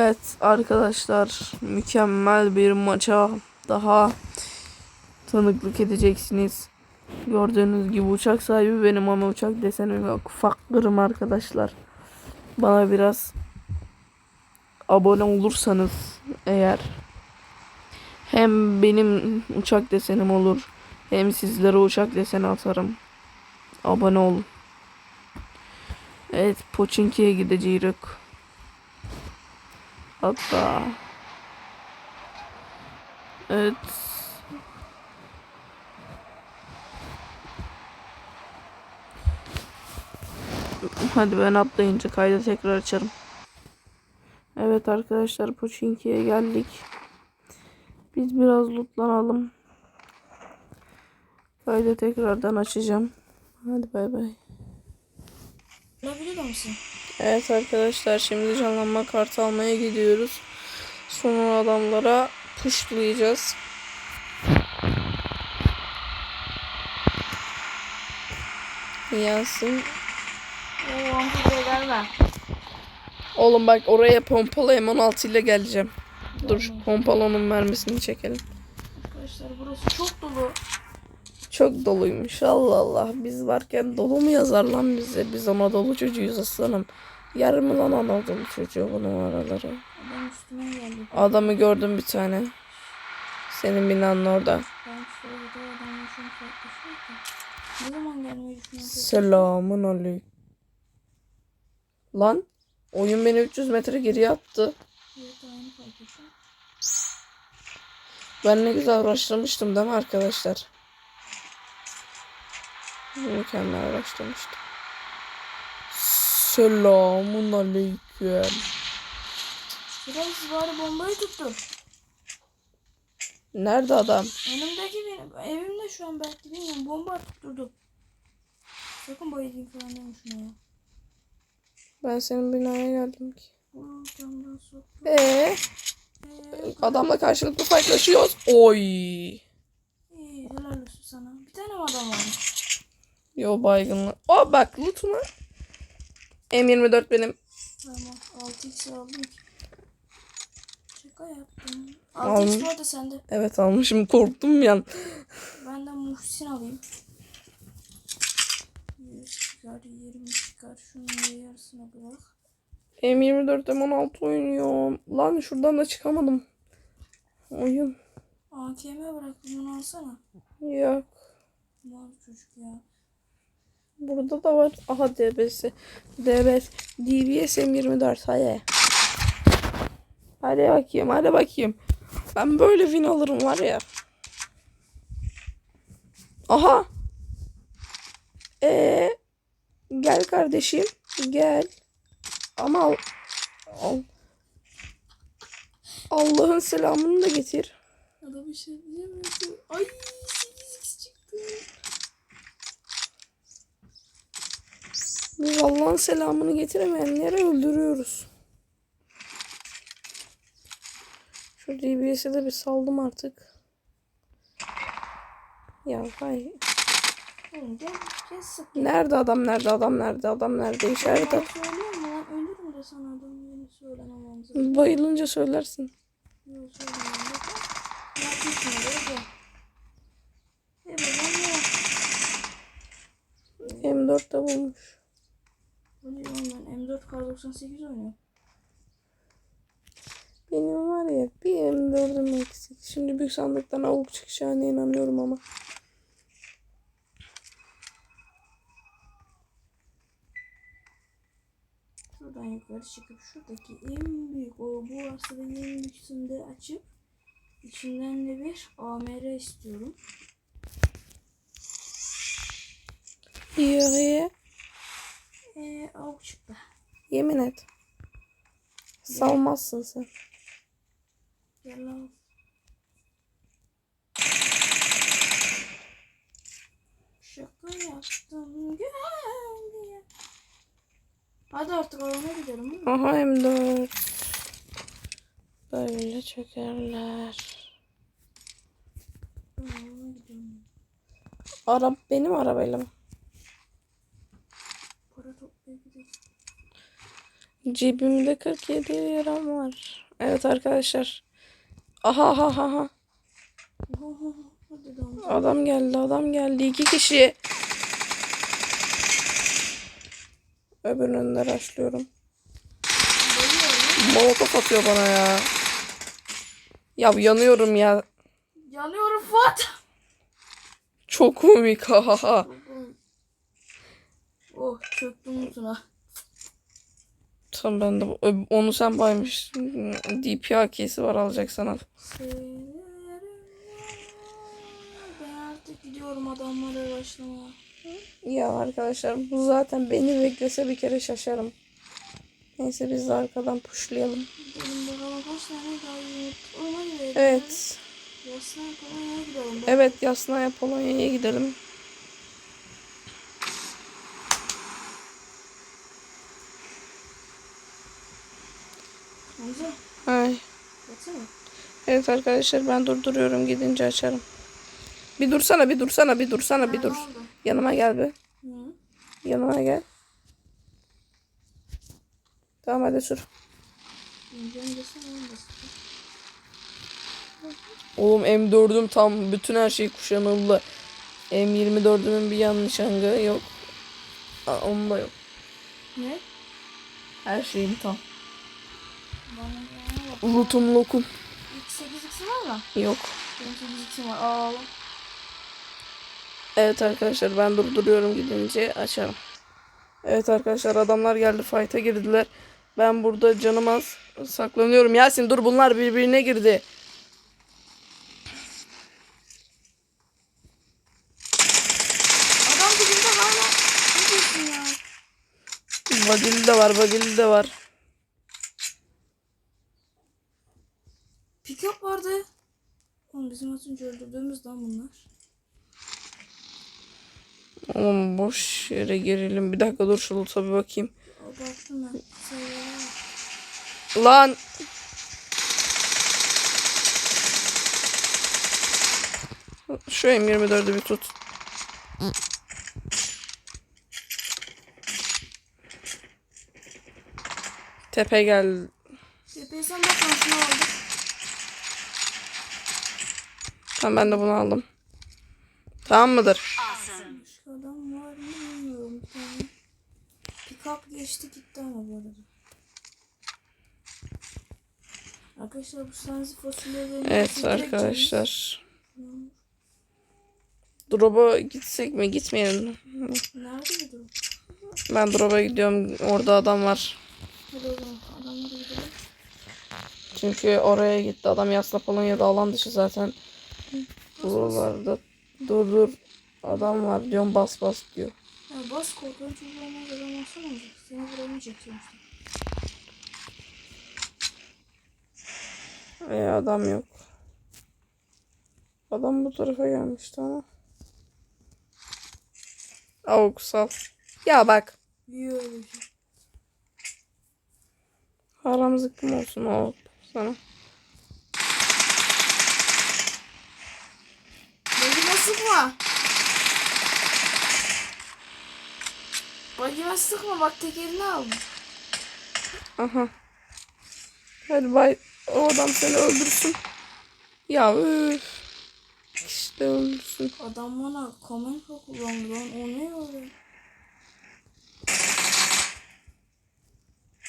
Evet arkadaşlar mükemmel bir maça daha tanıklık edeceksiniz. Gördüğünüz gibi uçak sahibi benim ama uçak desenim yok. Fakırım arkadaşlar. Bana biraz abone olursanız eğer hem benim uçak desenim olur hem sizlere uçak deseni atarım. Abone olun. Evet Poçinki'ye gideceğiz. Hatta. Evet. Hadi ben atlayınca kaydı tekrar açarım. Evet arkadaşlar Pochinki'ye geldik. Biz biraz lootlanalım. Kaydı tekrardan açacağım. Hadi bay bay. Olabilir misin? Evet arkadaşlar şimdi canlanma kartı almaya gidiyoruz. Sonra adamlara pushlayacağız. Yansın. Oğlum bak oraya pompalı M16 ile geleceğim. Dur pompalonun mermisini çekelim. Arkadaşlar burası çok dolu. Çok doluymuş Allah Allah. Biz varken dolu mu yazar lan bize? Biz Anadolu çocuğuyuz aslanım. Yer mi lan Anadolu çocuğu bu numaraları? Adam üstüme geldi. Adamı gördüm bir tane. Senin binanın orada. Selamun aleyküm. Lan oyun beni 300 metre geriye attı. Ben ne güzel uğraştırmıştım değil mi arkadaşlar? Mükemmel uğraştırmıştım. Selamun aleyküm. Şurası bari bombayı tuttu. Nerede adam? Önümdeki benim. Evimde şu an belki bilmiyorum. Bomba tutturdu. Sakın bayılayım falan deme şuna ya. Ben senin binaya geldim ki. Soktu. Ee, adamla karşılıklı fightlaşıyoruz. Oy. iyi helal olsun sana. Bir tane adam varmış? Yo baygınla. O bak loot'uma. M24 benim. Tamam 6x aldım ki. Şaka yaptım. Aldım. 6x bu arada sende. Evet almışım korktum bir an. Ben de Muhsin alayım. 100 çıkar 20 çıkar. Şunun yarısına bırak. M24 M16 oynuyorum. Lan şuradan da çıkamadım. Oyun. AKM bıraktım bunu alsana. Yok. Mal çocuk ya. Burada da var. Aha DBS. DBS. DBS M24. Hadi. Hadi bakayım. Hadi bakayım. Ben böyle win alırım var ya. Aha. Ee, gel kardeşim. Gel. Ama al. al. Allah'ın selamını da getir. Adam bir şey diyemiyordu. Ay 8x çıktı. Biz Allah'ın selamını getiremeyenleri öldürüyoruz. Şu DBS'e de bir saldım artık. Ya hay. Oğlum gel gel sık. Nerede adam nerede adam nerede adam nerede işaret at. Bayılınca söylersin. Yok söylemem zaten. Ne yapıyorsun oraya gel. E babam ya. M4 de bulmuş. Oğlum ben M4 Kar 98 oynuyorum. Benim var ya bir M4'üm eksik. Şimdi büyük sandıktan avuk çıkacağına inanıyorum ama. Şuradan yukarı çıkıp şuradaki en büyük o bu aslında en büyüksünde açıp içinden de bir AMR istiyorum. İyi Eee avuk çıktı. yemin et. Salmazsın sen. Gel lan. Şaka yaptım gel diye. Hadi artık alana gidelim. Aha M4. Böyle çökerler. Arap benim arabayla mı? Cebimde 47 liram var. Evet arkadaşlar. Aha. Oho, Hadi tamam. Adam geldi adam geldi. iki kişi. Öbürünü de raşlıyorum. Geliyorum. Molotof atıyor bana ya. Ya yanıyorum ya. Yanıyorum Fuat. Çok komik ha ha ha. Oh çöktüm utuna. Tamam ben de onu sen baymışsın. DP AK'si var alacaksan al. Ben artık gidiyorum adamlara başlamaya. Ya arkadaşlar bu zaten beni beklese bir kere şaşarım. Neyse biz de arkadan gidelim. Evet. Yaslan Polonya'ya gidelim. Evet Yasnaya Polonya'ya gidelim. Hamza Ay. Baksana. Evet arkadaşlar ben durduruyorum gidince açarım. Bir dursana bir dursana bir dursana bir dur. Yanıma gel. Hı. Yanıma gel. Tamam hadi sür. Oğlum M4'üm tam bütün her şey kuşanıldı. M24'ümün bir yanlış hangı yok. Aa, onun da yok. Ne? Her şeyim tam. Bana. Lootum lokum. İlk 8x'in var mı? Yok. Benim 8x'im var. Aa. Evet arkadaşlar ben durduruyorum gidince açarım. Evet arkadaşlar adamlar geldi fight'a girdiler. Ben burada canım az saklanıyorum. Yasin dur bunlar birbirine girdi. Adam dibinde hala. Ne diyorsun ya? Bagili de var bagili de var. Pick-up vardı. Oğlum bizim az önce öldürdüğümüz lan bunlar. Oğlum boş yere girelim. Bir dakika dur şu loot'a bir bakayım. O baktım ben. Lan. Şu M24'ü bir tut. Tepe gel. Tepeyi sen bak ben şunu aldım. Tamam ben de bunu aldım. Tamam mıdır? Başka adam var mı bilmiyorum. Pick-up geçti gitti ama bu arada. Arkadaşlar bu senzi fasulyeleri Evet arkadaşlar. Drop'a gitsek mi? Gitmeyelim. mi? Nerede bu? Ben drop'a gidiyorum. Orada adam var. Hadi o zaman gidelim. Çünkü oraya gitti. Adam Yasla Polonya'da alan dışı zaten. Buralarda. Dur dur. Adam var diyorum bas bas diyor. Ya bas korkan çocuğu olmaz adam olsana olacak. Seni vuramayacak sonuçta. E, adam yok. Adam bu tarafa gelmişti ama. Avuk sal. Ya bak. Yiyor öyle bir şey. Haram zıkkım olsun o sana. Bagime sıkma. Bagime sıkma bak tekerini aldım. Aha. Hadi bay. O adam seni öldürsün. Ya üf. İşte öldürsün. Adam bana kamera kullandı lan o ne öyle?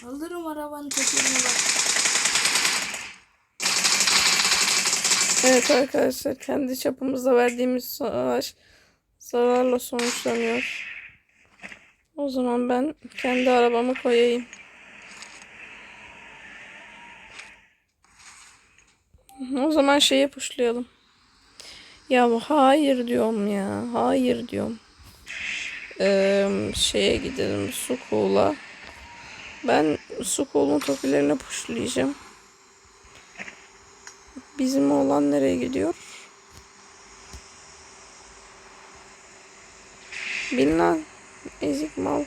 Alırım arabanın tekerini bak. Evet arkadaşlar kendi çapımızda verdiğimiz savaş zararla sonuçlanıyor. O zaman ben kendi arabamı koyayım. O zaman şeye puşlayalım. Ya hayır diyorum ya. Hayır diyorum. Ee, şeye gidelim Sukul'a. Ben Sukul'un topilerine puşlayacağım. Bizim oğlan nereye gidiyor? Bin lan. Ezik mal.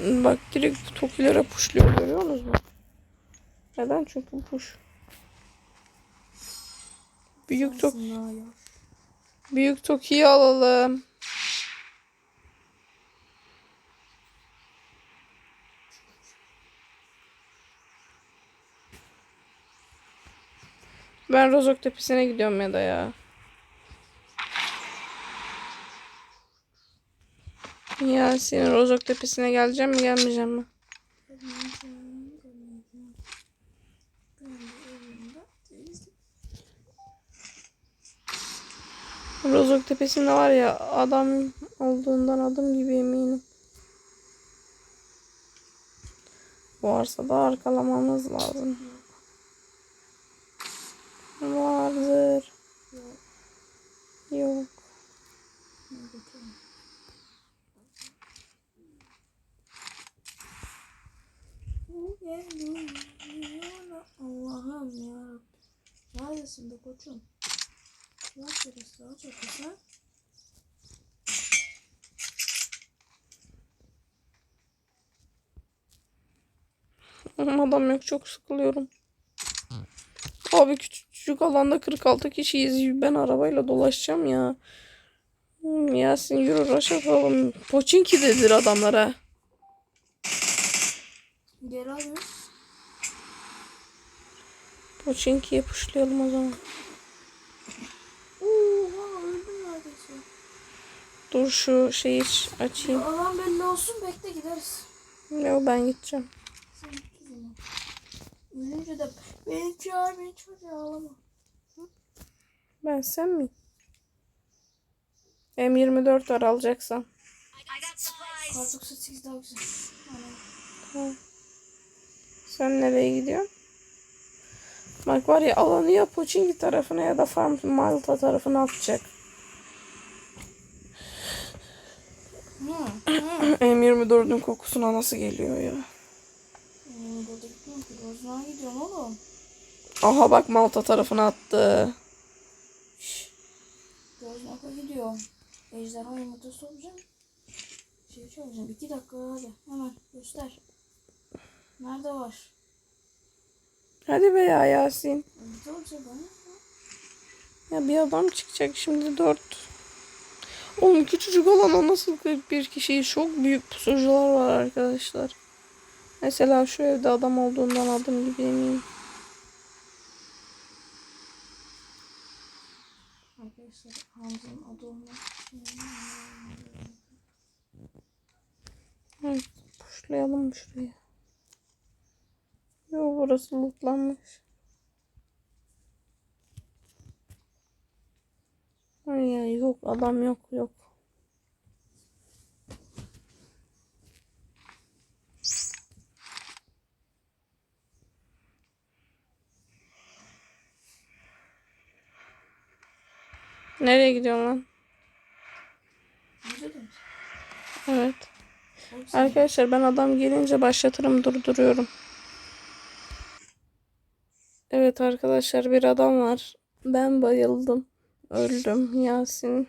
Bak direkt Tokilere puşluyor görüyor musunuz? Neden? Çünkü push. Büyük tok büyük Toki'yi alalım. Ben Rozok Tepesi'ne gidiyorum ya da ya. Ya senin Rozok Tepesi'ne geleceğim mi gelmeyeceğim mi? Rozok Tepesi'nde var ya adam olduğundan adım gibi eminim. Varsa da arkalamamız lazım. Vardır. Yok. Allah'ım ya. Neredesin be koçum? Bak şurası daha çok güzel. Ama adam yok çok sıkılıyorum. Abi küçücük alanda 46 kişiyiz. Ben arabayla dolaşacağım ya. Yasin yürü rush atalım. Poçinki dedir adamlara. Geri alıyorum. Poçinki'ye puşlayalım o zaman. Oha öldüm neredeyse. Dur şu şeyi açayım. Alan belli olsun bekle gideriz. Yok ben gideceğim. Sen Üzünce de beni çağır beni çağır ağlama. Ben sen mi? M24 var alacaksan. Artık 8 daha güzel. Sen nereye gidiyorsun? Bak var ya alanı ya Poçinki tarafına ya da Farm Malta tarafına atacak. M24'ün kokusuna nasıl geliyor ya? Hmm, M24 Bozuğa gidiyorum oğlum. Aha bak Malta tarafına attı. Bozuğa gidiyorum. Ejderha yumurtası olacağım. Şey çalacağım. İki dakika hadi. Hemen göster. Nerede var? Hadi be ya Yasin. Ne olacak bana? Ya bir adam çıkacak şimdi dört. Oğlum küçücük olan alana nasıl 41 kişiyi çok büyük pusucular var arkadaşlar. Mesela şu evde adam olduğundan adım gibi eminim. Arkadaşlar Hamza'nın adı olmak puşlayalım şurayı. Yo burası lootlanmış. Ay ya yok adam yok yok. Nereye gidiyorsun lan? Evet. Arkadaşlar ben adam gelince başlatırım durduruyorum. Evet arkadaşlar bir adam var. Ben bayıldım. Öldüm. Yasin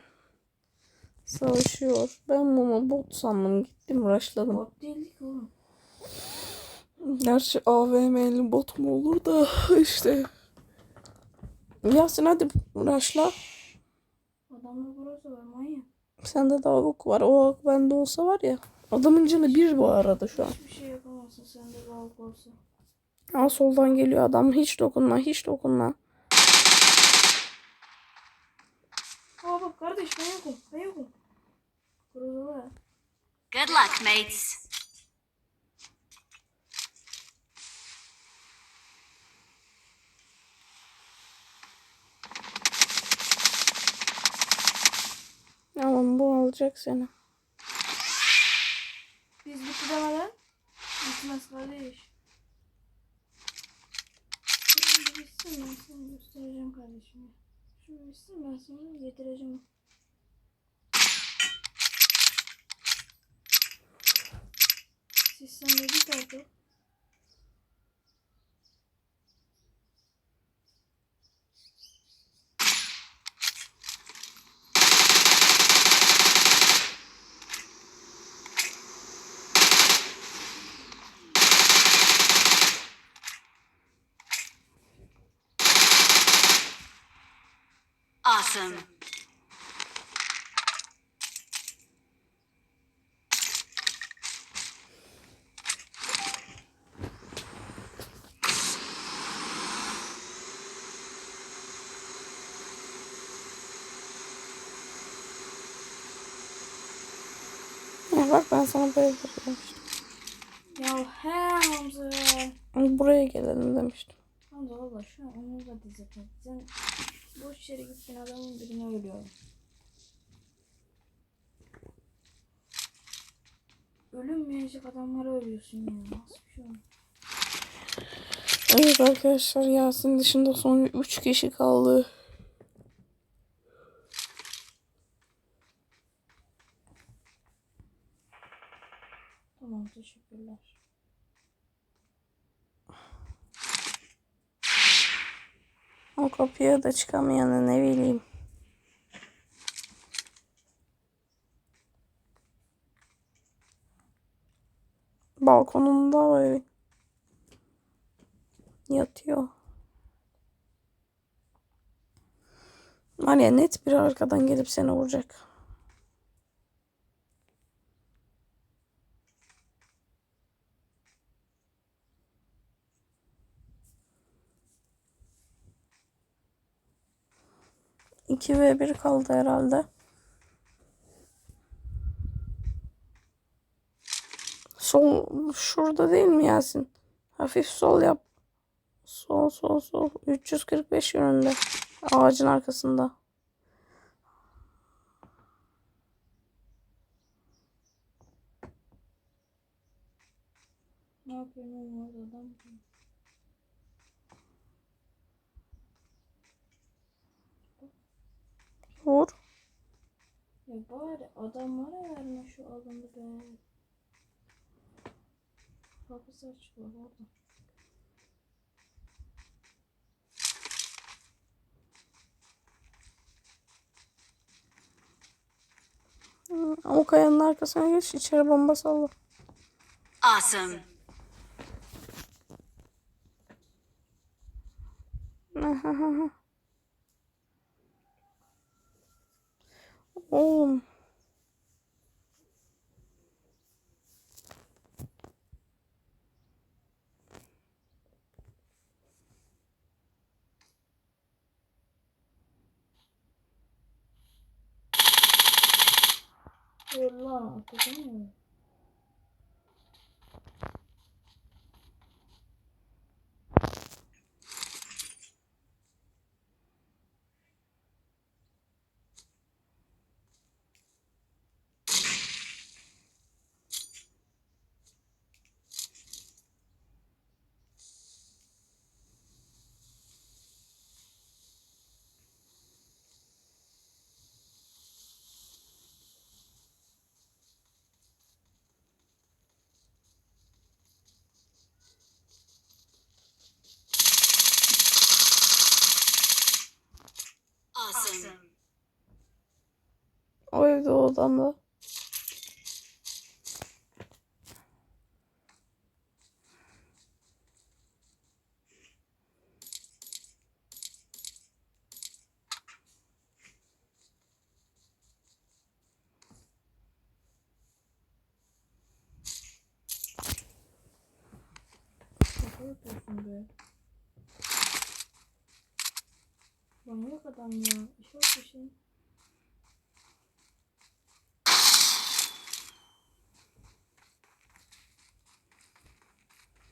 savaşıyor. Ben bunu bot sandım. Gittim rushladım. Bot değildik oğlum. Gerçi AVM'li bot mu olur da işte. Yasin hadi rushla. Adamlar burası var manyak. Sende de avuk var. O avuk bende olsa var ya. Adamın canı bir bu arada şu an. Hiçbir şey yapamazsın sende balık olsa. Aa soldan geliyor adam. Hiç dokunma, hiç dokunma. Aa bak kardeş ben yokum. Ben yokum. Good luck, mates. Tamam bu alacak seni. Biz bitti demeden bitmez kardeş. Şimdi bitsin ben sana göstereceğim kardeşim. Şunu bitsin ben sana getireceğim. Siz sen de lazım. Ya bak ben sana böyle demiştim. Ya he Hamza. Buraya gelelim demiştim. Hamza baba şu an da dizip edeceğim boş yere gittin adamın birine ölüyor. Ölünmeyecek adamlara ölüyorsun ya. Nasıl bir şey o? Evet arkadaşlar Yasin dışında son 3 kişi kaldı. Tamam teşekkürler. O kapıya da çıkamayanı ne bileyim. Balkonunda o evin. Yatıyor. Var ya net bir arkadan gelip seni vuracak. İki ve bir kaldı herhalde. Sol şurada değil mi Yasin? Hafif sol yap. Sol sol sol. 345 yönünde. Ağacın arkasında. Ne yapıyorsun oğlum adam Vur. Ya bari adamlara verme şu adamı be. Kapısı açık var orada. O kayanın arkasına geç. içeri bomba salla. Awesome. Lan atladın mı? Awesome. O evde o adamla. Şaka yapıyorsun be. Manyak ya. İş yok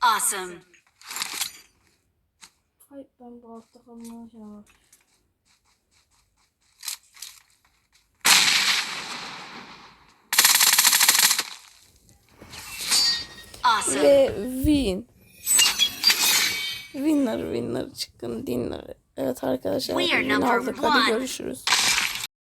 Awesome. Hayır ben bu altta kalmaya şey var. Awesome. Ve win. Winner winner çıkın dinner. Evet arkadaşlar. We are win number aldık. Hadi görüşürüz.